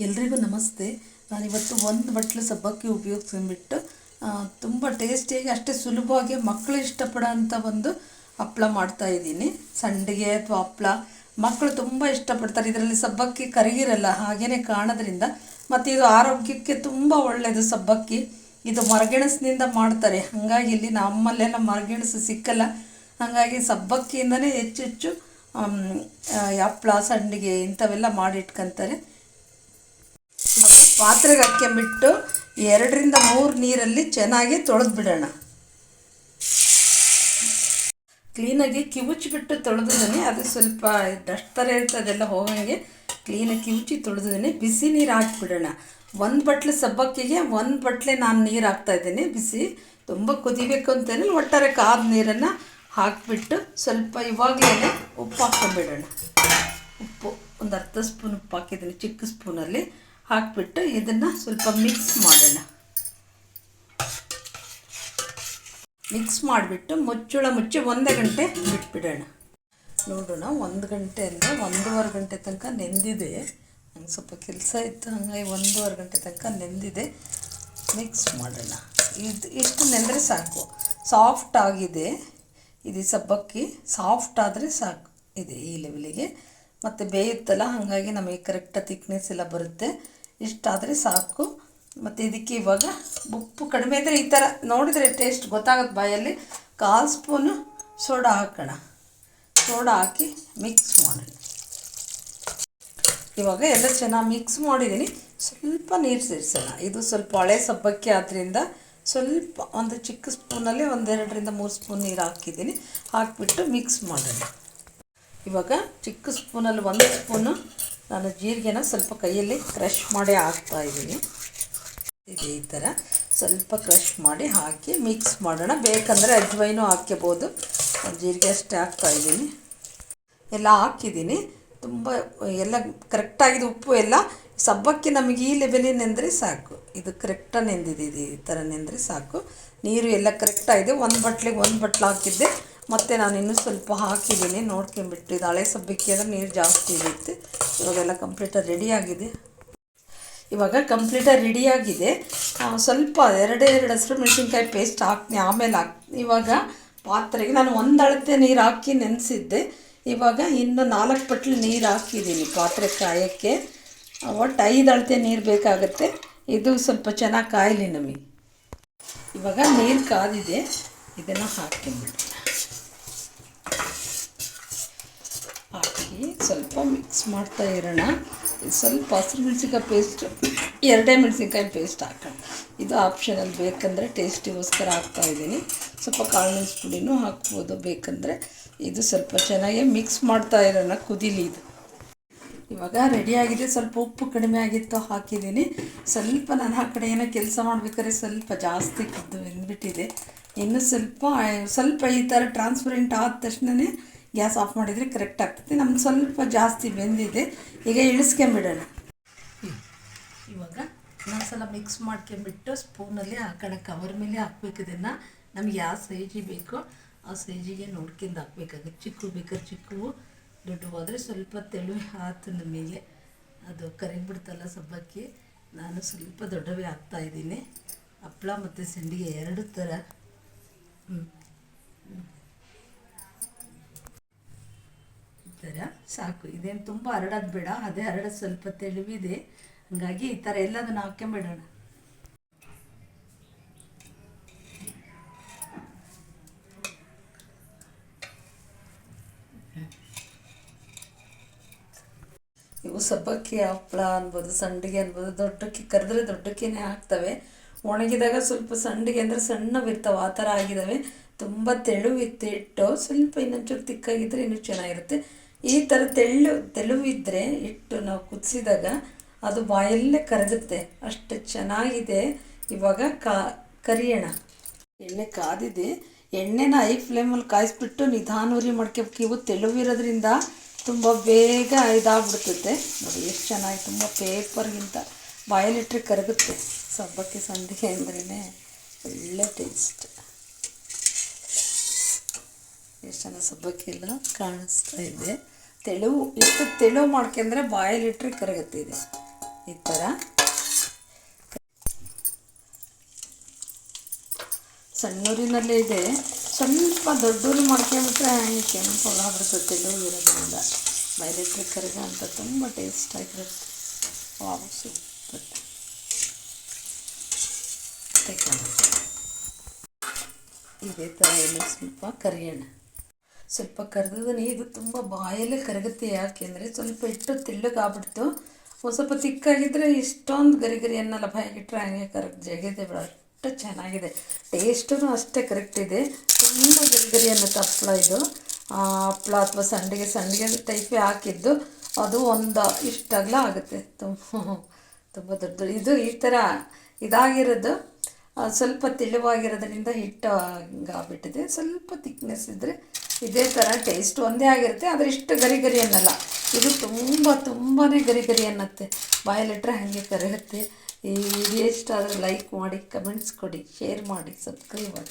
ಎಲ್ರಿಗೂ ನಮಸ್ತೆ. ನಾನಿವತ್ತು ಒಂದು ಬಟ್ಲು ಸಬ್ಬಕ್ಕಿ ಉಪಯೋಗಿಸ್ಕೊಂಡ್ಬಿಟ್ಟು ತುಂಬ ಟೇಸ್ಟಿಯಾಗಿ, ಅಷ್ಟೇ ಸುಲಭವಾಗಿ ಮಕ್ಕಳು ಇಷ್ಟಪಡೋಂಥ ಒಂದು ಹಪ್ಪಳ ಮಾಡ್ತಾ ಇದ್ದೀನಿ. ಸಂಡಿಗೆ ಅಥವಾ ಹಪ್ಪಳ ಮಕ್ಕಳು ತುಂಬ ಇಷ್ಟಪಡ್ತಾರೆ. ಇದರಲ್ಲಿ ಸಬ್ಬಕ್ಕಿ ಕರಗಿರಲ್ಲ ಹಾಗೇ ಕಾಣೋದ್ರಿಂದ. ಮತ್ತು ಇದು ಆರೋಗ್ಯಕ್ಕೆ ತುಂಬ ಒಳ್ಳೆಯದು ಸಬ್ಬಕ್ಕಿ. ಇದು ಮರಗೆಣಸಿನಿಂದ ಮಾಡ್ತಾರೆ. ಹಾಗಾಗಿ ಇಲ್ಲಿ ನಮ್ಮಲ್ಲೆಲ್ಲ ಮರಗೆಣಸು ಸಿಕ್ಕಲ್ಲ. ಹಾಗಾಗಿ ಸಬ್ಬಕ್ಕಿಯಿಂದನೇ ಹೆಚ್ಚು ಹೆಚ್ಚು ಹಪ್ಳ, ಸಂಡಿಗೆ ಇಂಥವೆಲ್ಲ ಮಾಡಿಟ್ಕೊಂತಾರೆ. ಪಾತ್ರೆಗೆ ಹಾಕ್ಕೊಂಬಿಟ್ಟು ಎರಡರಿಂದ ಮೂರು ನೀರಲ್ಲಿ ಚೆನ್ನಾಗಿ ತೊಳೆದು ಬಿಡೋಣ. ಕ್ಲೀನಾಗಿ ಕಿವುಚಿಬಿಟ್ಟು ತೊಳೆದಿದ್ದೀನಿ ಅದು ಸ್ವಲ್ಪ ಡಸ್ಟ್ ಥರ ಅದೆಲ್ಲ ಹೋಗಂಗೆ. ಕ್ಲೀನಾಗಿ ಕಿವುಚಿ ತೊಳೆದಿದ್ದೀನಿ ಬಿಸಿ ನೀರು ಹಾಕ್ಬಿಡೋಣ. ಒಂದು ಬಟ್ಲು ಸಬ್ಬಕ್ಕಿಗೆ ಒಂದು ಬಟ್ಲೆ ನಾನು ನೀರು ಹಾಕ್ತಾ ಇದ್ದೀನಿ. ಬಿಸಿ. ತುಂಬ ಕುದಿಬೇಕು ಅಂತೇನಿಲ್ಲ ಒಟ್ಟಾರೆ ಕಾದ ನೀರನ್ನು ಹಾಕಿಬಿಟ್ಟು ಸ್ವಲ್ಪ ಇವಾಗಲೇ ಉಪ್ಪು ಹಾಕ್ಕೊಂಬಿಡೋಣ. ಉಪ್ಪು, ಒಂದು ಅರ್ಧ ಸ್ಪೂನ್ ಉಪ್ಪು ಹಾಕಿದ್ದೀನಿ ಚಿಕ್ಕ ಸ್ಪೂನಲ್ಲಿ. ಹಾಕಿಬಿಟ್ಟು ಇದನ್ನು ಸ್ವಲ್ಪ ಮಿಕ್ಸ್ ಮಾಡೋಣ. ಮಿಕ್ಸ್ ಮಾಡಿಬಿಟ್ಟು ಮುಚ್ಚಳ ಮುಚ್ಚಿ ಒಂದೇ ಗಂಟೆ ಬಿಟ್ಬಿಡೋಣ. ನೋಡೋಣ, ಒಂದು ಗಂಟೆ ಅಂದರೆ ಒಂದೂವರೆ ಗಂಟೆ ತನಕ ನೆಂದಿದೆ. ನಂಗೆ ಸ್ವಲ್ಪ ಕೆಲಸ ಇತ್ತು, ಹಾಗಾಗಿ ಒಂದೂವರೆ ಗಂಟೆ ತನಕ ನೆಂದಿದೆ. ಮಿಕ್ಸ್ ಮಾಡೋಣ. ಇದು ಇಷ್ಟು ನೆಂದರೆ ಸಾಕು. ಸಾಫ್ಟ್ ಆಗಿದೆ. ಇದು ಸಬ್ಬಕ್ಕಿ ಸಾಫ್ಟ್ ಆದರೆ ಸಾಕು. ಇದೆ ಈ ಲೆವೆಲಿಗೆ ಮತ್ತು ಬೇಯುತ್ತಲ್ಲ, ಹಾಗಾಗಿ ನಮಗೆ ಕರೆಕ್ಟಾಗಿ ತಿಕ್ನೆಸ್ ಎಲ್ಲ ಬರುತ್ತೆ. ಇಷ್ಟಾದರೆ ಸಾಕು. ಮತ್ತು ಇದಕ್ಕೆ ಇವಾಗ ಉಪ್ಪು ಕಡಿಮೆ ಇದ್ದರೆ ಈ ಥರ ನೋಡಿದರೆ ಟೇಸ್ಟ್ ಗೊತ್ತಾಗುತ್ತೆ ಬಾಯಲ್ಲಿ. ಕಾಲು ಸ್ಪೂನು ಸೋಡಾ ಹಾಕೋಣ. ಸೋಡಾ ಹಾಕಿ ಮಿಕ್ಸ್ ಮಾಡೋಣ. ಇವಾಗ ಎಲ್ಲ ಚೆನ್ನಾಗಿ ಮಿಕ್ಸ್ ಮಾಡಿದ್ದೀನಿ. ಸ್ವಲ್ಪ ನೀರು ಸೇರಿಸೋಣ. ಇದು ಸ್ವಲ್ಪ ಹಳೆ ಸಬ್ಬಕ್ಕಿ ಆದ್ದರಿಂದ ಸ್ವಲ್ಪ ಒಂದು ಚಿಕ್ಕ ಸ್ಪೂನಲ್ಲಿ ಒಂದೆರಡರಿಂದ ಮೂರು ಸ್ಪೂನ್ ನೀರು ಹಾಕಿದ್ದೀನಿ. ಹಾಕಿಬಿಟ್ಟು ಮಿಕ್ಸ್ ಮಾಡೋಣ. ಇವಾಗ ಚಿಕ್ಕ ಸ್ಪೂನಲ್ಲಿ ಒಂದು ಸ್ಪೂನು ನಾನು ಜೀರಿಗೆನ ಸ್ವಲ್ಪ ಕೈಯಲ್ಲಿ ಕ್ರಷ್ ಮಾಡಿ ಹಾಕ್ತಾ ಇದ್ದೀನಿ. ಇದೆ ಈ ಥರ ಸ್ವಲ್ಪ ಕ್ರಷ್ ಮಾಡಿ ಹಾಕಿ ಮಿಕ್ಸ್ ಮಾಡೋಣ. ಬೇಕಂದರೆ ಅಜ್ವೈನು ಹಾಕ್ಕೋಬೋದು ಜೀರಿಗೆ ಅಷ್ಟೇ ಹಾಕ್ತಾ ಇದ್ದೀನಿ. ಎಲ್ಲ ಹಾಕಿದ್ದೀನಿ. ತುಂಬ, ಎಲ್ಲ ಕರೆಕ್ಟಾಗಿದೆ ಉಪ್ಪು ಎಲ್ಲ ಸಬ್ಬಕ್ಕಿ ನಮಗೆ ಈ ಲೆವೆಲಿಗೆ ನೆಂದರೆ ಸಾಕು. ಇದು ಕರೆಕ್ಟಾಗಿ ನೆಂದಿದೆ. ಈ ಥರ ನೆಂದರೆ ಸಾಕು. ನೀರು ಎಲ್ಲ ಕರೆಕ್ಟಾಗಿದೆ ಒಂದು ಬಟ್ಲಿಗೆ ಒಂದು ಬಟ್ಲು ಹಾಕಿದ್ದೆ. ಮತ್ತು ನಾನು ಇನ್ನೂ ಸ್ವಲ್ಪ ಹಾಕಿದ್ದೀನಿ. ನೋಡ್ಕೊಂಬಿಟ್ಟು ಇದು ಹಳೆ ಸಬ್ಬಕ್ಕಿ ಅಂದರೆ ನೀರು ಜಾಸ್ತಿ ಇರುತ್ತೆ. ಇವಾಗೆಲ್ಲ ಕಂಪ್ಲೀಟಾಗಿ ರೆಡಿಯಾಗಿದೆ ಇವಾಗ ಕಂಪ್ಲೀಟಾಗಿ ರೆಡಿಯಾಗಿದೆ ಸ್ವಲ್ಪ ಎರಡೇ ಎರಡು ಹಸಿರು ಮೆಣಸಿನ್ಕಾಯಿ ಪೇಸ್ಟ್ ಹಾಕ್ತೀನಿ. ಆಮೇಲೆ ಹಾಕ್ ಇವಾಗ ಪಾತ್ರೆಗೆ ನಾನು ಒಂದು ಅಳತೆ ನೀರು ಹಾಕಿ ನೆನೆಸಿದ್ದೆ. ಇವಾಗ ಇನ್ನು ನಾಲ್ಕು ಪಟ್ಲು ನೀರು ಹಾಕಿದ್ದೀನಿ ಪಾತ್ರೆ ಕಾಯೋಕ್ಕೆ. ಒಟ್ಟು ಐದು ಅಳತೆ ನೀರು ಬೇಕಾಗುತ್ತೆ. ಇದು ಸ್ವಲ್ಪ ಚೆನ್ನಾಗಿ ಕಾಯಲಿ ನಮಗೆ. ಇವಾಗ ನೀರು ಕಾದಿದೆ. ಇದನ್ನು ಹಾಕ್ಕೊಂಬಿಡಿ ಹಾಕಿ ಸ್ವಲ್ಪ ಮಿಕ್ಸ್ ಮಾಡ್ತಾ ಇರೋಣ. ಸ್ವಲ್ಪ ಹಸಿರು ಮೆಣಸಿನ್ಕಾಯಿ ಪೇಸ್ಟ್ ಎರಡೇ ಮೆಣಸಿನ್ಕಾಯಿ ಪೇಸ್ಟ್ ಹಾಕೋಣ. ಇದು ಆಪ್ಷನಲ್ ಬೇಕಂದರೆ ಟೇಸ್ಟಿಗೋಸ್ಕರ ಹಾಕ್ತಾ ಇದ್ದೀನಿ. ಸ್ವಲ್ಪ ಕಾಳು ಮೆಣಸು ಪುಡಿನೂ ಹಾಕ್ಬೋದು. ಬೇಕಂದರೆ ಇದು ಸ್ವಲ್ಪ ಚೆನ್ನಾಗಿ ಮಿಕ್ಸ್ ಮಾಡ್ತಾ ಇರೋಣ ಕುದಿಲಿ ಇದು ಇವಾಗ ರೆಡಿಯಾಗಿದೆ ಸ್ವಲ್ಪ ಉಪ್ಪು ಕಡಿಮೆ ಆಗಿತ್ತು ಹಾಕಿದ್ದೀನಿ. ಸ್ವಲ್ಪ ನಾನು ಆ ಕಡೆ ಏನೋ ಕೆಲಸ ಮಾಡ್ಬೇಕಾದ್ರೆ ಸ್ವಲ್ಪ ಜಾಸ್ತಿ ಕದ್ದು ಬೆಂದ್ಬಿಟ್ಟಿದೆ. ಇನ್ನು ಸ್ವಲ್ಪ ಸ್ವಲ್ಪ ಈ ಥರ ಟ್ರಾನ್ಸ್ಪರೆಂಟ್ ಆದ ತಕ್ಷಣವೇ ಗ್ಯಾಸ್ ಆಫ್ ಮಾಡಿದರೆ ಕರೆಕ್ಟ್ ಆಗ್ತದೆ. ನಮ್ಗೆ ಸ್ವಲ್ಪ ಜಾಸ್ತಿ ಬೆಂದಿದೆ. ಈಗ ಇಳಿಸ್ಕೊಂಬಿಡೋಣ. ಇವಾಗ ಇನ್ನೊಂದ್ಸಲ ಮಿಕ್ಸ್ ಮಾಡ್ಕೊಂಬಿಟ್ಟು ಸ್ಪೂನಲ್ಲಿ ಹಾಕೋಣ. ಕವರ್ ಮೇಲೆ ಹಾಕ್ಬೇಕು ಇದನ್ನು. ನಮ್ಗೆ ಯಾವ ಸೈಜಿ ಬೇಕೋ ಆ ಸೈಜಿಗೆ ನೋಡ್ಕೊಂಡು ಹಾಕ್ಬೇಕಾಗುತ್ತೆ. ಚಿಕ್ಕ ಬೇಕಾದ್ರೆ ಚಿಕ್ಕವು ದೊಡ್ಡ ಹೋದರೆ ಸ್ವಲ್ಪ ತೆಳು ಆಯ್ತು ನಮಗೆ ಅದು ಕರಿಬಿಡ್ತಲ್ಲ ಸಬ್ಬಕ್ಕಿ. ನಾನು ಸ್ವಲ್ಪ ದೊಡ್ಡವೇ ಹಾಕ್ತಾ ಇದ್ದೀನಿ. ಹಪ್ಳ ಮತ್ತು ಸಂಡಿಗೆ ಎರಡು ಥರ ಹ್ಞೂ ಈ ಥರ ಸಾಕು, ಇದೇನು ತುಂಬ ಹರಡೋದು ಬೇಡ, ಅದೇ ಹರಡೋದು ಸ್ವಲ್ಪ ತೆಳುವಿದೆ. ಹಾಗಾಗಿ ಈ ಥರ ಎಲ್ಲದನ್ನು ಹಾಕ್ಕೊಂಬಿಡೋಣ ಇವು ಸಬ್ಬಕ್ಕಿ ಹಪ್ಪಳ ಅನ್ಬೋದು, ಸಂಡಿಗೆ ಅನ್ಬೋದು, ದೊಡ್ಡಕ್ಕಿ ಕರೆದ್ರೆ ದೊಡ್ಡಕ್ಕಿನೇ ಹಾಕ್ತವೆ. ಒಣಗಿದಾಗ ಸ್ವಲ್ಪ ಸಂಡಿಗೆ ಅಂದರೆ ಸಣ್ಣವಿರ್ತಾವೆ, ಆ ಥರ ಆಗಿದ್ದಾವೆ ತುಂಬ ತೆಳುವಿತ್ತು ಹಿಟ್ಟು ಸ್ವಲ್ಪ ಇನ್ನೊಂಚೂರು ತಿಕ್ಕಾಗಿದ್ದರೆ ಇನ್ನೂ ಚೆನ್ನಾಗಿರುತ್ತೆ. ಈ ಥರ ತೆಳ್ಳು ತೆಳುವಿದ್ದರೆ ಇಟ್ಟು ನಾವು ಕುದಿಸಿದಾಗ ಅದು ಬಾಯಲ್ಲೇ ಕರಗುತ್ತೆ. ಅಷ್ಟು ಚೆನ್ನಾಗಿದೆ ಇವಾಗ ಕಾ, ಕರಿಯೋಣ. ಎಣ್ಣೆ ಕಾದಿದೆ. ಎಣ್ಣೆನ ಐ ಫ್ಲೇಮಲ್ಲಿ ಕಾಯಿಸ್ಬಿಟ್ಟು ನಿಧಾನೂರಿ ಮಾಡ್ಕೋಬೇಕು. ಇವು ತೆಳುವಿರೋದ್ರಿಂದ ತುಂಬ ಬೇಗ ಇದಾಗ್ಬಿಡ್ತೈತೆ. ನೋಡಿ ಎಷ್ಟು ಚೆನ್ನಾಗಿ ತುಂಬ ಪೇಪರ್ಗಿಂತ ಬಾಯಲ್ಲಿಟ್ಟರೆ ಕರಗುತ್ತೆ. ಸಬ್ಬಕ್ಕಿ ಸಂಡಿಗೆ ಅಂದ್ರೇ ಒಳ್ಳೆ ಟೇಸ್ಟ್. ಎಷ್ಟು ಚೆನ್ನಾಗಿ ಸಬ್ಬಕ್ಕಿ ಎಲ್ಲ ಕಾಣಿಸ್ತಾ ಇದೆ. ತೆಳು, ಇಷ್ಟು ತೆಳು ಮಾಡ್ಕೊಂಡ್ರೆ ಬಾಯಲ್ಲಿಟ್ಟರೆ ಇದೆ. ಈ ಥರ. ಸಣ್ಣೂರಿನಲ್ಲೇ ಇದೆ. ಸ್ವಲ್ಪ ದೊಡ್ಡೂರು ಮಾಡ್ಕೊಂಬಿಟ್ರೆ ಹಂಗೆ ಕೆಂಪಗಾಗ್ಬಿಡ್ತದೆ ಇರೋದ್ರಿಂದ. ಬಯಲೆಟ್ರಿ ಕರಗ ಅಂತ ತುಂಬ ಟೇಸ್ಟ್ ಆಗಿರುತ್ತೆ. Wow, super. ಇದೇ ಥರ ಏನು ಸ್ವಲ್ಪ ಕರಿಯೋಣ. ಸ್ವಲ್ಪ ಕರೆದದನ್ನೇ ಇದು ತುಂಬ ಬಾಯಲ್ಲಿ ಕರಗುತ್ತೆ ಯಾಕೆಂದರೆ ಸ್ವಲ್ಪ ಹಿಟ್ಟು ತೆಳ್ಳಗಾಗ್ಬಿಡ್ತು. ಒಂದು ಸ್ವಲ್ಪ ತಿಕ್ಕಾಗಿದ್ದರೆ ಇಷ್ಟೊಂದು ಗರಿ ಗರಿ ಅನ್ನಲ್ಲ ಹಂಗೆ ಕರೆಕ್ಟ್ ಜಗಿದೆ ಬಿಡ. ಅಷ್ಟು ಚೆನ್ನಾಗಿದೆ. ಟೇಸ್ಟೂ ಅಷ್ಟೇ ಕರೆಕ್ಟ್ ಇದೆ. ತುಂಬ ಗರಿ ಗರಿ ಹಪ್ಳ ಇದು. ಹಪ್ಪಳ ಅಥವಾ ಸಂಡಿಗೆ ಸಂಡಿಗೆ ಟೈಪೇ ಹಾಕಿದ್ದು. ಅದು ಒಂದು ಇಷ್ಟಾಗಲ ಆಗುತ್ತೆ. ತುಂಬ ತುಂಬ ದೊಡ್ಡ ಇದು ಈ ಥರ ಇದಾಗಿರೋದು. ಸ್ವಲ್ಪ ತೆಳುವಾಗಿರೋದ್ರಿಂದ ಹಿಟ್ಟು ಹಂಗಾಗ್ಬಿಟ್ಟಿದೆ. ಸ್ವಲ್ಪ ತಿಕ್ನೆಸ್ ಇದ್ದರೆ ಇದೇ ಥರ ಟೇಸ್ಟ್ ಒಂದೇ ಆಗಿರುತ್ತೆ, ಆದರೆ ಇಷ್ಟು ಗರಿ ಗರಿ ಅನ್ನಲ್ಲ. ಇದು ತುಂಬ ತುಂಬಾ ಗರಿ ಗರಿ ಅನ್ನತ್ತೆ. ಬಾಯಲ್ಲಿಟ್ರೆ ಹಾಗೆ ಕರಗುತ್ತೆ. ಈ ವಿಡಿಯೋ ಇಷ್ಟ ಆದರೆ ಲೈಕ್ ಮಾಡಿ ಕಮೆಂಟ್ಸ್ ಕೊಡಿ ಶೇರ್ ಮಾಡಿ ಸಬ್ಸ್ಕ್ರೈಬ್ ಮಾಡಿ.